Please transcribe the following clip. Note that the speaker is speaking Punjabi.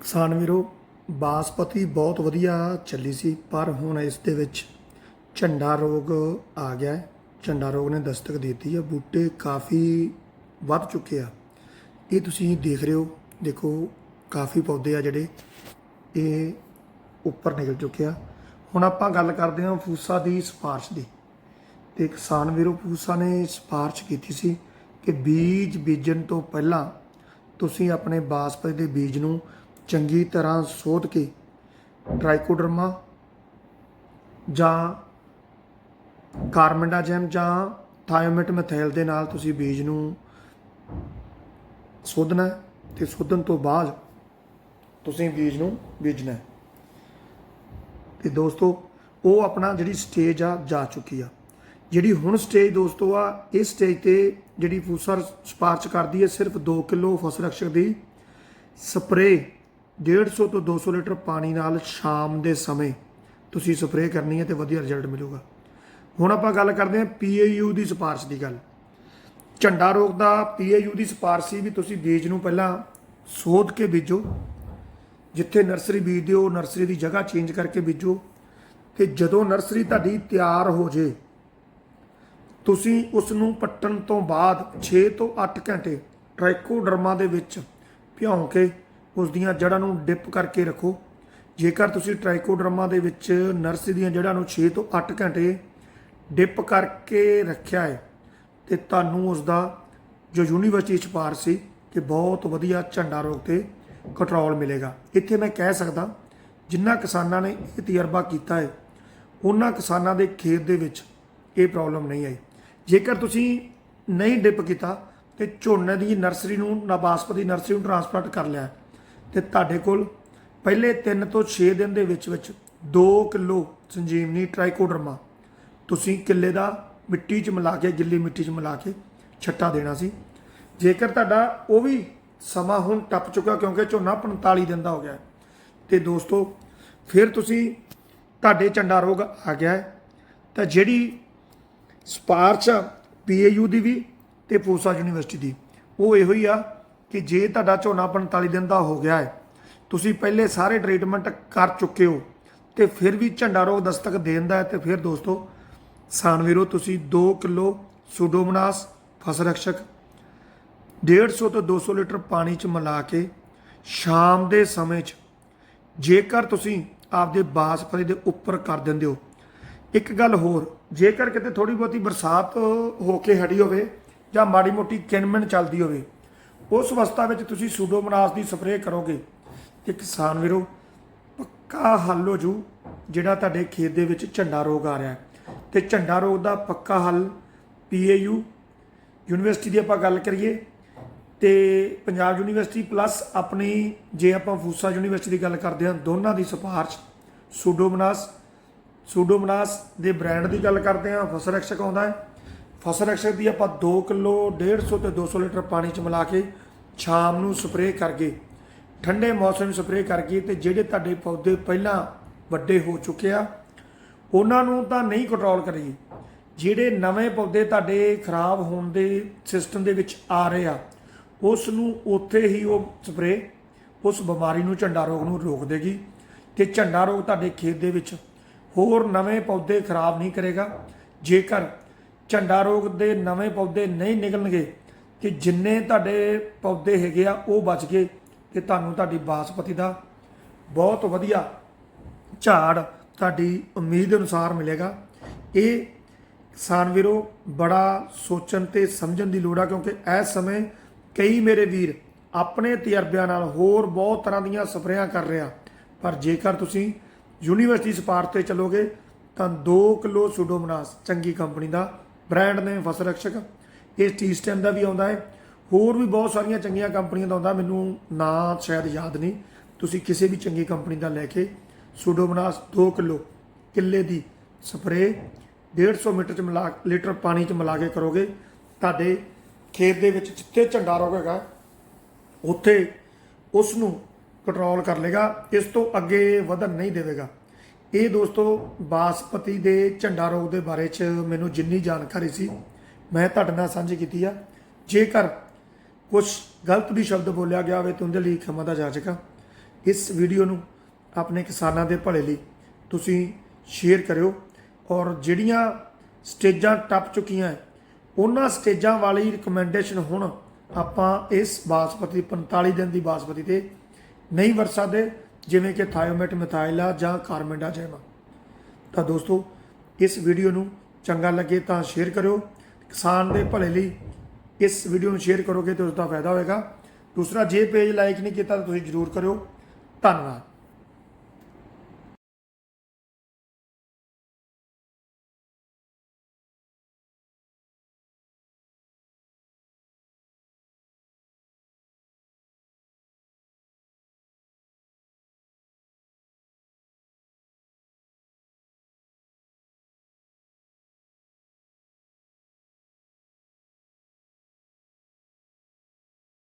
ਕਿਸਾਨ ਵੀਰੋ, ਬਾਸਪਤੀ ਬਹੁਤ ਵਧੀਆ ਚੱਲੀ ਸੀ, ਪਰ ਹੁਣ ਇਸ ਦੇ ਵਿੱਚ ਝੰਡਾ ਰੋਗ ਆ ਗਿਆ ਹੈ। ਝੰਡਾ ਰੋਗ ਨੇ ਦਸਤਕ ਦੇ ਦਿੱਤੀ ਹੈ। ਬੂਟੇ ਕਾਫੀ ਵੱਧ ਚੁੱਕੇ ਆ। ਇਹ ਤੁਸੀਂ ਦੇਖ ਰਹੇ ਹੋ, ਦੇਖੋ ਕਾਫੀ ਪੌਦੇ ਆ ਜਿਹੜੇ, ਇਹ ਉੱਪਰ ਨਿਕਲ ਚੁੱਕੇ ਆ। ਹੁਣ ਆਪਾਂ ਗੱਲ ਕਰਦੇ ਹਾਂ ਫੂਸਾ ਦੀ ਸਿਫਾਰਿਸ਼ ਦੀ। ਤੇ ਕਿਸਾਨ ਵੀਰੋ, ਫੂਸਾ ਨੇ ਸਿਫਾਰਿਸ਼ ਕੀਤੀ ਸੀ ਕਿ ਬੀਜ ਬੀਜਣ ਤੋਂ ਪਹਿਲਾਂ ਤੁਸੀਂ ਆਪਣੇ ਬਾਸਪਤੀ ਦੇ ਬੀਜ ਨੂੰ ਚੰਗੀ ਤਰ੍ਹਾਂ ਸੋਧ ਕੇ ਟ੍ਰਾਈਕੋਡਰਮਾ ਜਾਂ ਕਾਰਬਨਡਾਜੈਮ ਜਾਂ ਥਾਇਓਮੇਟ ਮੈਥੈਲ ਦੇ ਨਾਲ ਤੁਸੀਂ ਬੀਜ ਨੂੰ ਸੋਧਣਾ ਹੈ ਤੇ ਸੋਧਣ ਤੋਂ ਬਾਅਦ ਤੁਸੀਂ ਬੀਜ ਨੂੰ ਬੀਜਣਾ ਹੈ। ਤੇ ਦੋਸਤੋ, ਉਹ ਆਪਣਾ ਜਿਹੜੀ ਸਟੇਜ ਆ, ਜਾ ਚੁੱਕੀ ਆ। ਜਿਹੜੀ ਹੁਣ ਸਟੇਜ ਦੋਸਤੋ ਆ, ਇਸ ਸਟੇਜ ਤੇ ਜਿਹੜੀ ਫੂਸਾ ਸਪਾਰਚ ਕਰਦੀ ਹੈ ਸਿਰਫ 2 ਕਿਲੋ ਫਸਲ ਰਕਸ਼ਕ ਦੀ ਸਪਰੇ 150 ਤੋਂ 200 ਲੀਟਰ ਪਾਣੀ ਨਾਲ ਸ਼ਾਮ ਦੇ ਸਮੇਂ ਤੁਸੀਂ ਸਪਰੇਅ ਕਰਨੀ ਹੈ ਤੇ ਵਧੀਆ ਰਿਜ਼ਲਟ ਮਿਲੂਗਾ। ਹੁਣ ਆਪਾਂ ਗੱਲ ਕਰਦੇ ਹਾਂ ਪੀਏਯੂ ਦੀ ਸਿਫਾਰਿਸ਼ ਦੀ ਗੱਲ। ਝੰਡਾ ਰੋਗ ਦਾ ਪੀਏਯੂ ਦੀ ਸਿਫਾਰਿਸ਼ ਸੀ ਵੀ ਤੁਸੀਂ ਬੀਜ ਨੂੰ ਪਹਿਲਾਂ ਸੋਧ ਕੇ ਬੀਜੋ। ਜਿੱਥੇ ਨਰਸਰੀ ਬੀਜਦੇ ਹੋ, ਨਰਸਰੀ ਦੀ ਜਗ੍ਹਾ ਚੇਂਜ ਕਰਕੇ ਬੀਜੋ। ਤੇ ਜਦੋਂ ਨਰਸਰੀ ਤੁਹਾਡੀ ਤਿਆਰ ਹੋ ਜੇ, ਤੁਸੀਂ ਉਸ ਨੂੰ ਪੱਟਣ ਤੋਂ ਬਾਅਦ 6 ਤੋਂ 8 ਘੰਟੇ ਟ੍ਰਾਈਕੋਡਰਮਾ ਦੇ ਵਿੱਚ ਭਿਉਂ ਕੇ ਉਸ ਦੀਆਂ ਜੜ੍ਹਾਂ ਨੂੰ ਡਿਪ ਕਰਕੇ ਰੱਖੋ। ਜੇਕਰ ਤੁਸੀਂ ਟ੍ਰਾਈਕੋਡਰਮਾ ਦੇ ਵਿੱਚ ਨਰਸਰੀ ਦੀਆਂ ਜੜ੍ਹਾਂ ਨੂੰ 6 ਤੋਂ 8 ਘੰਟੇ ਡਿਪ ਕਰਕੇ ਰੱਖਿਆ ਹੈ, ਤੇ ਤੁਹਾਨੂੰ ਉਸ ਦਾ ਜੋ ਯੂਨੀਵਰਸਿਟੀ ਛਪਾਰ ਸੀ ਕਿ ਬਹੁਤ ਵਧੀਆ ਝੰਡਾ ਰੋਗ ਤੇ ਕੰਟਰੋਲ ਮਿਲੇਗਾ। ਇੱਥੇ ਮੈਂ ਕਹਿ ਸਕਦਾ ਜਿਨ੍ਹਾਂ ਕਿਸਾਨਾਂ ਨੇ ਇਹ ਤਜਰਬਾ ਕੀਤਾ ਹੈ, ਉਹਨਾਂ ਕਿਸਾਨਾਂ ਦੇ ਖੇਤ ਦੇ ਵਿੱਚ ਇਹ ਪ੍ਰੋਬਲਮ ਨਹੀਂ ਆਈ। ਜੇਕਰ ਤੁਸੀਂ ਨਹੀਂ ਡਿਪ ਕੀਤਾ, ਤੇ ਝੋਨੇ ਦੀ ਨਰਸਰੀ ਨੂੰ ਨਾਬਾਸਪਤੀ ਨਰਸਰੀ ਨੂੰ ਟ੍ਰਾਂਸਪਲਾਂਟ ਕਰ ਲਿਆ ਤੇ ਤੁਹਾਡੇ ਕੋਲ ਪਹਿਲੇ 3 ਤੋਂ 6 ਦਿਨ ਦੇ ਵਿੱਚ ਵਿੱਚ 2 ਕਿਲੋ ਸੰਜੀਵਨੀ ਟ੍ਰਾਈਕੋਡਰਮਾ। ਤੁਸੀਂ ਕਿੱਲੇ ਦਾ ਮਿੱਟੀ 'ਚ ਮਿਲਾ ਕੇ, ਗਿੱਲੀ ਮਿੱਟੀ 'ਚ ਮਿਲਾ ਕੇ ਛੱਟਾ ਦੇਣਾ ਸੀ। ਜੇਕਰ ਤੁਹਾਡਾ ਉਹ ਵੀ ਸਮਾਂ ਹੁਣ ਟੱਪ ਚੁੱਕਾ ਕਿਉਂਕਿ ਝੋਨਾ 45 ਦਿਨ ਦਾ ਹੋ ਗਿਆ ਹੈ। ਤੇ ਦੋਸਤੋ, ਫਿਰ ਤੁਸੀਂ ਤੁਹਾਡੇ ਝੰਡਾ ਰੋਗ ਆ ਗਿਆ ਹੈ। ਤਾਂ ਜਿਹੜੀ ਸਪਾਰਚ ਪੀਏਯੂ ਦੀ ਵੀ ਤੇ ਪੂਸਾ ਯੂਨੀਵਰਸਿਟੀ ਦੀ, ਉਹ ਇਹੋ ਹੀ ਆ ਕਿ ਜੇ ਤੁਹਾਡਾ ਝੋਨਾ 45 ਦਿਨ ਦਾ ਹੋ ਗਿਆ ਹੈ, ਤੁਸੀਂ ਪਹਿਲੇ ਸਾਰੇ ਟ੍ਰੀਟਮੈਂਟ ਕਰ ਚੁੱਕੇ ਹੋ ਤੇ ਫਿਰ ਵੀ ਝੰਡਾ ਰੋਗ ਦਸਤਕ ਦੇਣ ਦਾ ਹੈ ਤੇ ਫਿਰ ਦੋਸਤੋ, ਸਾਨਵੀਰੋ ਤੁਸੀਂ 2 ਕਿਲੋ ਸੂਡੋਮਨਾਸ ਫਸਲ ਰਕਸ਼ਕ 150 ਤੋਂ 200 ਲੀਟਰ ਪਾਣੀ ਚ ਮਿਲਾ ਕੇ ਸ਼ਾਮ ਦੇ ਸਮੇਂ 'ਚ ਜੇਕਰ ਤੁਸੀਂ ਆਪਦੇ ਬਾਸਪਤੀ ਦੇ ਉੱਪਰ ਕਰ ਦਿੰਦੇ ਹੋ। ਇੱਕ ਗੱਲ ਹੋਰ, ਜੇਕਰ ਕਿਤੇ ਥੋੜੀ ਬਹੁਤੀ ਬਰਸਾਤ ਹੋ ਕੇ ਹਟੀ ਹੋਵੇ ਜਾਂ ਮਾੜੀ ਮੋਟੀ ਕਿਨਮਨ ਚੱਲਦੀ ਹੋਵੇ ਉਸ ਅਵਸਥਾ ਵਿੱਚ ਤੁਸੀਂ ਸੂਡੋਮੋਨਾਸ ਦੀ ਸਪਰੇਅ ਕਰੋਗੇ। ਤੇ ਕਿਸਾਨ ਵੀਰੋ, ਪੱਕਾ ਹੱਲ ਹੋ ਜੂ, ਜਿਹੜਾ ਤੁਹਾਡੇ ਖੇਤ ਦੇ ਵਿੱਚ ਝੰਡਾ ਰੋਗ ਆ ਰਿਹਾ ਹੈ। ਤੇ ਝੰਡਾ ਰੋਗ ਦਾ ਪੱਕਾ ਹੱਲ ਪੀਏਯੂ ਯੂਨੀਵਰਸਿਟੀ ਦੀ ਆਪਾਂ ਗੱਲ ਕਰੀਏ, ਤੇ ਪੰਜਾਬ ਯੂਨੀਵਰਸਿਟੀ ਪਲੱਸ ਆਪਣੀ, ਜੇ ਆਪਾਂ ਫੂਸਾ ਯੂਨੀਵਰਸਿਟੀ ਦੀ ਗੱਲ ਕਰਦੇ ਹਾਂ, ਦੋਨਾਂ ਦੀ ਸਿਫਾਰਿਸ਼ ਸੂਡੋਮਨਾਸ ਸੂਡੋਮਨਾਸ ਦੇ ਬ੍ਰਾਂਡ ਦੀ ਗੱਲ ਕਰਦੇ ਹਾਂ ਫਸਲ ਰਕਸ਼ਕ ਆਉਂਦਾ ਹੈ। ਫਸਲ ਰਕਸ਼ਕ ਦੀ ਆਪਾਂ 2 ਕਿਲੋ 150 ਤੇ 200 ਲੀਟਰ ਪਾਣੀ ਚ ਮਿਲਾ ਕੇ ਸ਼ਾਮ ਨੂੰ ਸਪਰੇਅ ਕਰਕੇ, ਠੰਡੇ ਮੌਸਮ ਵਿੱਚ ਸਪਰੇਅ ਕਰਕੇ ਤੇ ਜਿਹੜੇ ਤੁਹਾਡੇ ਪੌਦੇ ਪਹਿਲਾਂ ਵੱਡੇ ਹੋ ਚੁੱਕੇ ਆ, ਉਹਨਾਂ ਨੂੰ ਤਾਂ ਨਹੀਂ ਕੰਟਰੋਲ ਕਰੀਏ। ਜਿਹੜੇ ਨਵੇਂ ਪੌਦੇ ਤੁਹਾਡੇ ਖਰਾਬ ਹੋਣ ਦੇ ਸਿਸਟਮ ਦੇ ਵਿੱਚ ਆ ਰਹੇ ਆ, ਉਸ ਨੂੰ ਉੱਥੇ ਹੀ ਉਹ ਸਪਰੇਅ, ਉਸ ਬਿਮਾਰੀ ਨੂੰ ਝੰਡਾ ਰੋਗ ਨੂੰ ਰੋਕ ਦੇਗੀ ਤੇ ਝੰਡਾ ਰੋਗ ਤੁਹਾਡੇ ਖੇਤ ਦੇ ਵਿੱਚ ਹੋਰ ਨਵੇਂ ਪੌਦੇ ਖਰਾਬ ਨਹੀਂ ਕਰੇਗਾ। ਜੇਕਰ ਝੰਡਾ ਰੋਗ ਦੇ ਨਵੇਂ ਪੌਦੇ ਨਹੀਂ ਨਿਕਲਣਗੇ ਕਿ ਜਿੰਨੇ ਤੁਹਾਡੇ ਪੌਦੇ ਹੈਗੇ ਆ, ਉਹ ਬਚ ਗਏ ਤੇ ਤੁਹਾਨੂੰ ਤੁਹਾਡੀ ਬਾਸਪਤੀ ਦਾ ਬਹੁਤ ਵਧੀਆ ਝਾੜ ਤੁਹਾਡੀ ਉਮੀਦ ਅਨੁਸਾਰ ਮਿਲੇਗਾ। ਇਹ ਕਿਸਾਨ ਵੀਰੋ, ਬੜਾ ਸੋਚਣ ਤੇ ਸਮਝਣ ਦੀ ਲੋੜ ਆ, ਕਿਉਂਕਿ ਇਸ ਸਮੇਂ ਕਈ ਮੇਰੇ ਵੀਰ ਆਪਣੇ ਤਜਰਬਿਆਂ ਨਾਲ ਹੋਰ ਬਹੁਤ ਤਰ੍ਹਾਂ ਦੀਆਂ ਸਪਰੇਆਂ ਕਰ ਰਿਹਾ ਪਰ ਜੇਕਰ ਤੁਸੀਂ ਯੂਨੀਵਰਸਿਟੀ ਸਪਾਰਟ ਤੇ ਚੱਲੋਗੇ, ਤਾਂ 2 ਕਿਲੋ ਸੂਡੋਮੋਨਾਸ ਚੰਗੀ ਕੰਪਨੀ ਦਾ ਬ੍ਰਾਂਡ ਨੇ ਫਸਲ ਰਕਸ਼ਕ ਇਹ ਟੀ ਸਟੈਮ ਦਾ ਵੀ ਆਉਂਦਾ ਹੈ। ਹੋਰ ਵੀ ਬਹੁਤ ਸਾਰੀਆਂ ਚੰਗੀਆਂ ਕੰਪਨੀਆਂ ਦਾ ਆਉਂਦਾ। ਮੈਨੂੰ ਨਾਂ ਸ਼ਾਇਦ ਯਾਦ ਨਹੀਂ। ਤੁਸੀਂ ਕਿਸੇ ਵੀ ਚੰਗੀ ਕੰਪਨੀ ਦਾ ਲੈ ਕੇ ਸੂਡੋਮਨਾਸ 2 ਕਿਲੋ ਕਿੱਲੇ ਦੀ ਸਪਰੇ 150 ਮੀਟਰ ਚ ਮਿਲਾ ਲੀਟਰ ਪਾਣੀ ਚ ਮਿਲਾ ਕੇ ਕਰੋਗੇ। ਤੁਹਾਡੇ ਖੇਤ ਦੇ ਵਿੱਚ ਜਿੱਥੇ ਝੰਡਾ ਰੋਗ ਉੱਥੇ ਉਸ ਨੂੰ ਕੰਟਰੋਲ ਕਰ ਲੇਗਾ ਇਸ ਤੋਂ ਅੱਗੇ ਵਧਣ ਨਹੀਂ ਦੇਵੇਗਾ। ਇਹ ਦੋਸਤੋ ਬਾਸਪਤੀ ਦੇ ਝੰਡਾ ਰੋਗ ਦੇ ਬਾਰੇ ਚ ਮੈਨੂੰ ਜਿੰਨੀ ਜਾਣਕਾਰੀ ਸੀ, ਮੈਂ ਤੁਹਾਡੇ ਨਾਲ ਸਾਂਝੀ ਕੀਤੀ ਆ। ਜੇਕਰ ਕੁਝ ਗਲਤ ਵੀ ਸ਼ਬਦ ਬੋਲਿਆ ਗਿਆ ਹੋਵੇ ਤਾਂ ਉਹਦੇ ਲਈ ਖਿਮਾ ਦਾ ਜਾਚਕਾ ਇਸ ਵੀਡੀਓ ਨੂੰ ਆਪਣੇ ਕਿਸਾਨਾਂ ਦੇ ਭਲੇ ਲਈ ਤੁਸੀਂ ਸ਼ੇਅਰ ਕਰਿਓ ਔਰ ਜਿਹੜੀਆਂ ਸਟੇਜਾਂ ਟੱਪ ਚੁੱਕੀਆਂ ਉਹਨਾਂ ਸਟੇਜਾਂ ਵਾਲੀ ਰਿਕਮੈਂਡੇਸ਼ਨ ਹੁਣ ਆਪਾਂ ਇਸ ਬਾਸਪਤੀ 45 ਦਿਨ ਦੀ ਬਾਸਪਤੀ ਤੇ ਨਹੀਂ ਵਰਤ ਸਕਦੇ ਜਿਵੇਂ ਕਿ ਥਾਇਓਮੇਟ ਮਿਥਾਈਲਾ ਜਾਂ ਕਾਰਮੈਂਡਾ ਤਾਂ ਦੋਸਤੋ, ਇਸ ਵੀਡੀਓ ਨੂੰ ਚੰਗਾ ਲੱਗੇ ਤਾਂ ਸ਼ੇਅਰ ਕਰਿਓ। ਕਿਸਾਨ ਦੇ ਭਲੇ ਲਈ ਇਸ ਵੀਡੀਓ ਨੂੰ ਸ਼ੇਅਰ ਕਰੋਗੇ ਤਾਂ ਉਸ ਦਾ ਫਾਇਦਾ ਹੋਏਗਾ। ਦੂਸਰਾ, ਜੇ ਪੇਜ ਲਾਈਕ ਨਹੀਂ ਕੀਤਾ ਤਾਂ ਤੁਸੀਂ ਜਰੂਰ ਕਰਿਓ। ਧੰਨਵਾਦ।